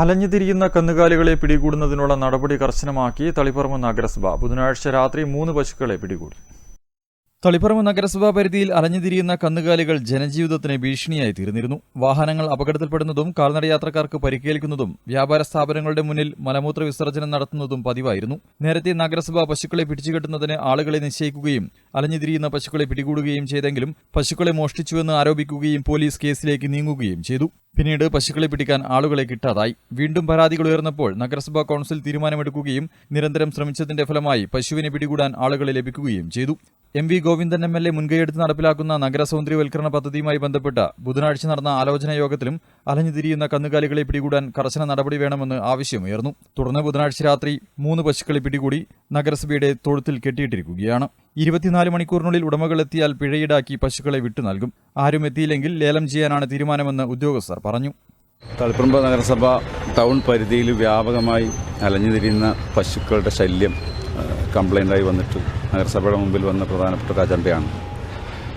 അലഞ്ഞുതിരിയുന്ന കന്നുകാലികളെ പിടികൂടുന്നതിനുള്ള നടപടി കർശനമാക്കി തളിപ്പറമ്പ് നഗരസഭ ബുധനാഴ്ച രാത്രി മൂന്ന് പശുക്കളെ പിടികൂടി. തളിപ്പറമ്പ് നഗരസഭാ പരിധിയിൽ അലഞ്ഞുതിരിയുന്ന കന്നുകാലികൾ ജനജീവിതത്തിന് ഭീഷണിയായി തീർന്നിരുന്നു. വാഹനങ്ങൾ അപകടത്തിൽപ്പെടുന്നതും കാൽനടയാത്രക്കാർക്ക് പരിക്കേൽക്കുന്നതും വ്യാപാര സ്ഥാപനങ്ങളുടെ മുന്നിൽ മലമൂത്ര വിസർജനം നടത്തുന്നതും പതിവായിരുന്നു. നേരത്തെ നഗരസഭ പശുക്കളെ പിടിച്ചുകെട്ടുന്നതിന് ആളുകളെ നിശ്ചയിക്കുകയും അലഞ്ഞുതിരിയുന്ന പശുക്കളെ പിടികൂടുകയും ചെയ്തെങ്കിലും പശുക്കളെ മോഷ്ടിച്ചുവെന്ന് ആരോപിക്കുകയും പോലീസ് കേസിലേക്ക് നീങ്ങുകയും ചെയ്തു. പിന്നീട് പശുക്കളെ പിടിക്കാൻ ആളുകളെ കിട്ടാതായി. വീണ്ടും പരാതികൾ ഉയർന്നപ്പോൾ നഗരസഭാ കൌൺസിൽ തീരുമാനമെടുക്കുകയും നിരന്തരം ശ്രമിച്ചതിന്റെ ഫലമായി പശുവിനെ പിടികൂടാൻ ആളുകളെ ലഭിക്കുകയും ചെയ്തു. M V Govindan M L A മുൻകൈയെടുത്ത് നടപ്പിലാക്കുന്ന നഗര സൗന്ദര്യവൽക്കരണ പദ്ധതിയുമായി ബന്ധപ്പെട്ട് ബുധനാഴ്ച നടന്ന ആലോചനാ യോഗത്തിലും അലഞ്ഞുതിരിയുന്ന കന്നുകാലികളെ പിടികൂടാൻ കർശന നടപടി വേണമെന്ന് ആവശ്യമുയർന്നു. തുടർന്ന് ബുധനാഴ്ച രാത്രി മൂന്ന് പശുക്കളെ പിടികൂടി നഗരസഭയുടെ തൊഴുത്തിൽ കെട്ടിയിട്ടിരിക്കുകയാണ്. ഇരുപത്തിനാല് മണിക്കൂറിനുള്ളിൽ ഉടമകൾ എത്തിയാൽ പിഴയീടാക്കി പശുക്കളെ വിട്ടു നൽകും. ആരും എത്തിയില്ലെങ്കിൽ ലേലം ചെയ്യാനാണ് തീരുമാനമെന്ന് ഉദ്യോഗസ്ഥർ പറഞ്ഞു. തളിപ്പറമ്പ് നഗരസഭ ടൗൺ പരിധിയിൽ വ്യാപകമായി അലഞ്ഞുതിരിയുന്ന പശുക്കളുടെ ശല്യം കംപ്ലൈന്റായി വന്നിട്ട് നഗരസഭയുടെ മുമ്പിൽ വന്ന പ്രധാനപ്പെട്ട ഒരു അജണ്ടയാണ്.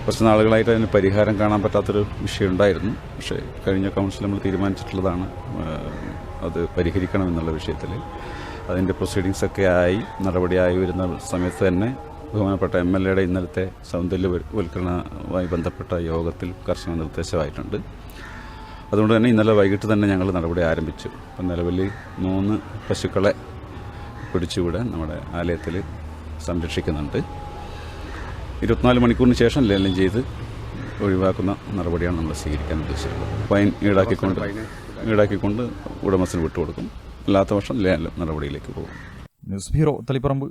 കുറച്ച് നാളുകളായിട്ട് അതിന് പരിഹാരം കാണാൻ പറ്റാത്തൊരു വിഷയം ഉണ്ടായിരുന്നു പക്ഷേ കഴിഞ്ഞ കൗൺസിൽ നമ്മൾ തീരുമാനിച്ചിട്ടുള്ളതാണ് അത് പരിഹരിക്കണം എന്നുള്ള വിഷയത്തിൽ. അതിന്റെ പ്രൊസീഡിങ്സ് ഒക്കെ ആയി നടപടിയായി വരുന്ന സമയത്ത് തന്നെ ബഹുമാനപ്പെട്ട എം എൽ എയുടെ ഇന്നലത്തെ സൗന്ദര്യവൽക്കരണവുമായി ബന്ധപ്പെട്ട യോഗത്തിൽ കർശന നിർദ്ദേശമായിട്ടുണ്ട്. അതുകൊണ്ട് തന്നെ ഇന്നലെ വൈകിട്ട് തന്നെ ഞങ്ങൾ നടപടി ആരംഭിച്ചു. അപ്പം നിലവിൽ മൂന്ന് പശുക്കളെ പിടിച്ചുകൂടെ നമ്മുടെ ആലയത്തിൽ സംരക്ഷിക്കുന്നുണ്ട്. ഇരുപത്തിനാല് മണിക്കൂറിന് ശേഷം ലേലം ചെയ്ത് ഒഴിവാക്കുന്ന നടപടിയാണ് നമ്മൾ സ്വീകരിക്കാൻ ഉദ്ദേശിച്ചിട്ടുള്ളത് ഫൈൻ ഈടാക്കിക്കൊണ്ട് ഈടാക്കിക്കൊണ്ട് ഉടമസ്ഥന് വിട്ടുകൊടുക്കും. അല്ലാത്ത വർഷം ലേലം നടപടിയിലേക്ക് പോകും. News bureau Taliparamba.